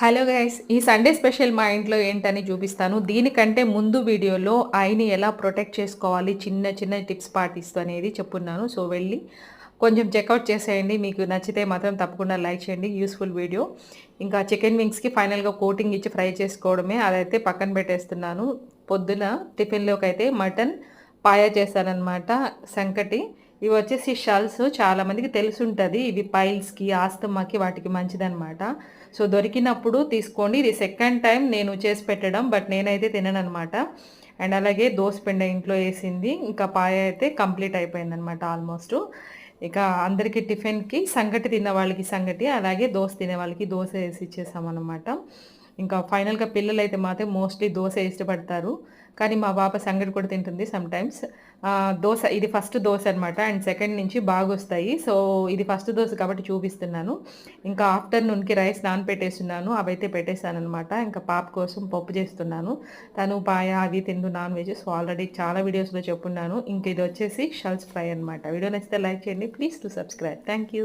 Hello guys ఈ Sunday special మా ఇంట్లో ఏంటని చూపిస్తాను. దీనికంటే ముందు వీడియోలో ఐని ఎలా ప్రొటెక్ట్ చేసుకోవాలి చిన్న చిన్న టిప్స్ పాటిస్తూ అనేది చెప్పున్నాను. సో వెళ్ళి కొంచెం చెక్అవుట్ చేసేయండి. మీకు నచ్చితే మాత్రం తప్పకుండా లైక్ చేయండి. యూస్ఫుల్ వీడియో ఇంకా చికెన్ వింగ్స్కి ఫైనల్గా కోటింగ్ ఇచ్చి ఫ్రై చేసుకోవడమే. అదైతే పక్కన పెట్టేస్తున్నాను. పొద్దున టిఫిన్లోకి అయితే మటన్ పాయా చేశానమాట సంకటి ఇవి వచ్చేసి షల్స్. చాలామందికి తెలుసుంటుంది. ఇవి పైల్స్కి ఆస్తమాకి వాటికి మంచిదనమాట సో దొరికినప్పుడు తీసుకోండి. ఇది సెకండ్ టైం నేను చేసి పెట్టడం బట్ నేనైతే తినను అనమాట అండ్ అలాగే దోశ ఇంట్లో వేసింది. ఇంకా పాయ అయితే కంప్లీట్ అయిపోయిందనమాట ఆల్మోస్ట్ ఇక అందరికీ టిఫిన్కి సంగటి తిన్న వాళ్ళకి సంగటి అలాగే దోశ తినే వాళ్ళకి దోశ వేసి ఇచ్చేసామన్నమాట. ఇంకా ఫైనల్గా పిల్లలు అయితే మాత్రం మోస్ట్లీ దోశ ఇష్టపడతారు. కానీ మా పాప సంగటి కూడా తింటుంది సమ్టైమ్స్ దోశ ఇది ఫస్ట్ దోశ అనమాట అండ్ సెకండ్ నుంచి బాగా వస్తాయి. సో ఇది ఫస్ట్ దోశ కాబట్టి చూపిస్తున్నాను. ఇంకా ఆఫ్టర్నూన్కి రైస్ నానపెట్టేస్తున్నాను. అవైతే పెట్టేశాను అనమాట ఇంకా పాప కోసం పప్పు చేస్తున్నాను. తను పాయ అవి తిందు నాన్ వెజ్. సో ఆల్రెడీ చాలా వీడియోస్లో చెప్పున్నాను. ఇంక ఇది వచ్చేసి షల్స్ ఫ్రై అనమాట వీడియో నచ్చితే లైక్ చేయండి. Please to subscribe thank you